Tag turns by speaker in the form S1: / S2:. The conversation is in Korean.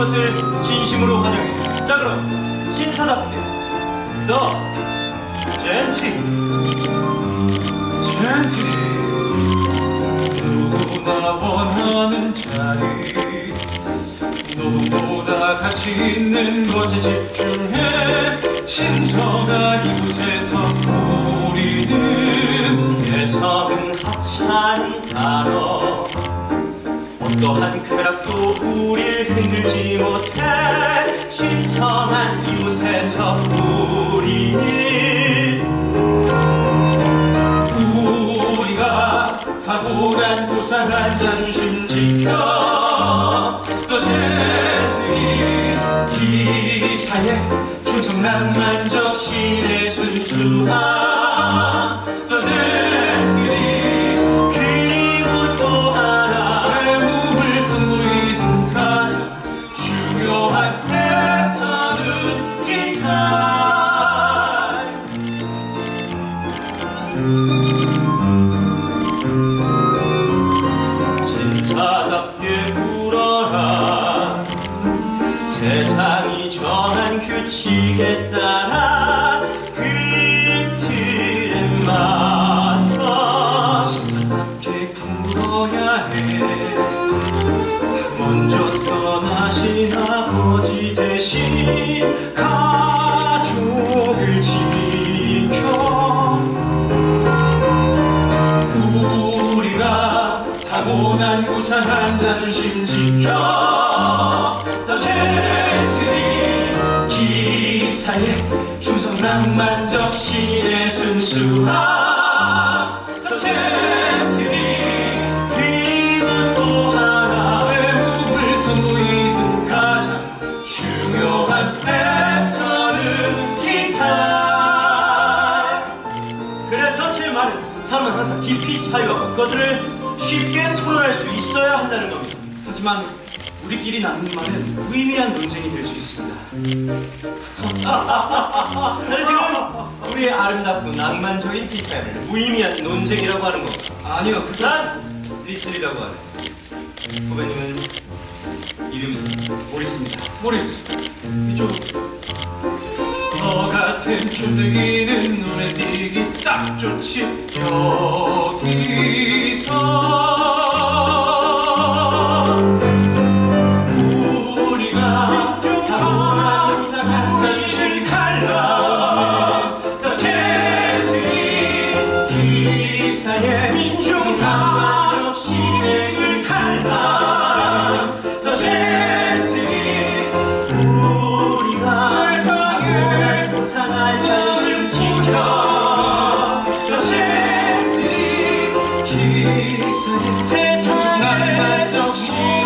S1: 것을 진심으로 환영해. 자 그럼 신사답게 더. 젠티 젠티 누구나 원하는 자리. 누구보다 가치 있는 것에 집중해. 신성한 이곳에서 우리는 예성은 하찮은 단어 어떠한 쾌락도 우릴 흔들지 못해 신성한 이곳에서 우리는 우리가 탁월한 고상한 자존심 지켜 또 젠틀리 기사에 충성 낭만적 신의 순수함 규칙에 따라 그 틀에 맞춰 신사답게 굴어야 해. 먼저 떠나신 아버지 대신 가족을 지켜. 우리가 타고난 고상한 자존심 지켜. 더 젠틀리 기사에 충성 낭만적 신의 순수함. 더 젠틀리 그리고 또 하나 외국을 선보이는 가장 중요한 패턴은 티타임 그래서 제 말은 사람은 항상 깊이 사유하고 그것들을 쉽게 토론할 수 있어야 한다는 겁니다.
S2: 하지만 우리끼리 나누는 말은 무의미한 논쟁이 될 수 있습니다.
S1: 저는 지금 우리의 아름답고 낭만적인 티타임을 무의미한 논쟁이라고 하는 겁니다.
S2: 아니요,
S1: 난 리슬이라고 하네. 후배님은 이름이
S2: 모리스입니다. 모리스. 이쪽.
S1: 너 같은 촌뜨기는 눈에 띄기 딱 좋지요. 세상에 난 만족시